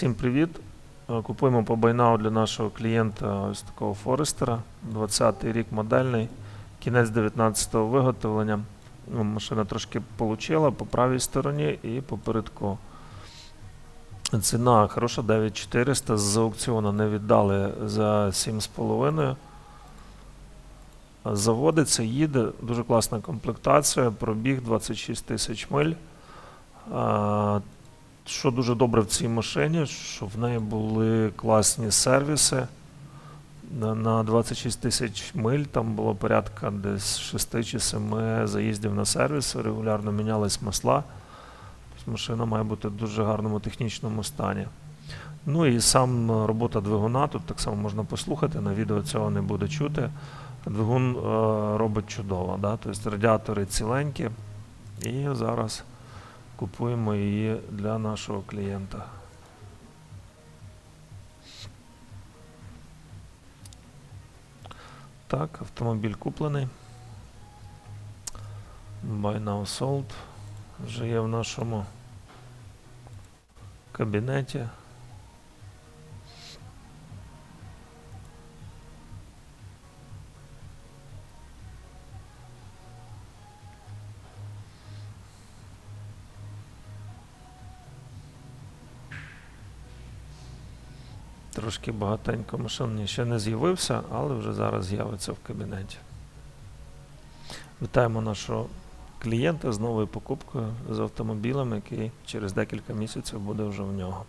Всім привіт. Е, Купуємо по байнау для нашого клієнта ось такого Форестера. 20-й рік модельний, кінець 19-го виготовлення. Ну, Машина трошки получила по правій стороні і попередку. Ціна хороша 9400. З аукціону не віддали за 7,5. Заводиться, їде, дуже класна комплектація, пробіг 26 тисяч миль. Що дуже добре в цій машині, що в неї були класні сервіси. На, на 26 тисяч миль там було порядка десь 6 чи 7 заїздів на сервіс, регулярно мінялись масла. Тобто машина має бути в дуже гарному технічному стані. Ну і сам е, робота двигуна, тут так само можна послухати, на відео цього не буде чути. Двигун е, робить чудово, да? тобто радіатори ціленькі. І зараз купуємо її для нашого клієнта. Так, автомобіль куплений. Buy now sold. Вже є в нашому кабінеті. Трошки багатенько машин ще не з'явився, але вже зараз з'явиться в кабінеті. Вітаємо нашого клієнта з новою покупкою з автомобілем, який через декілька місяців буде вже в нього.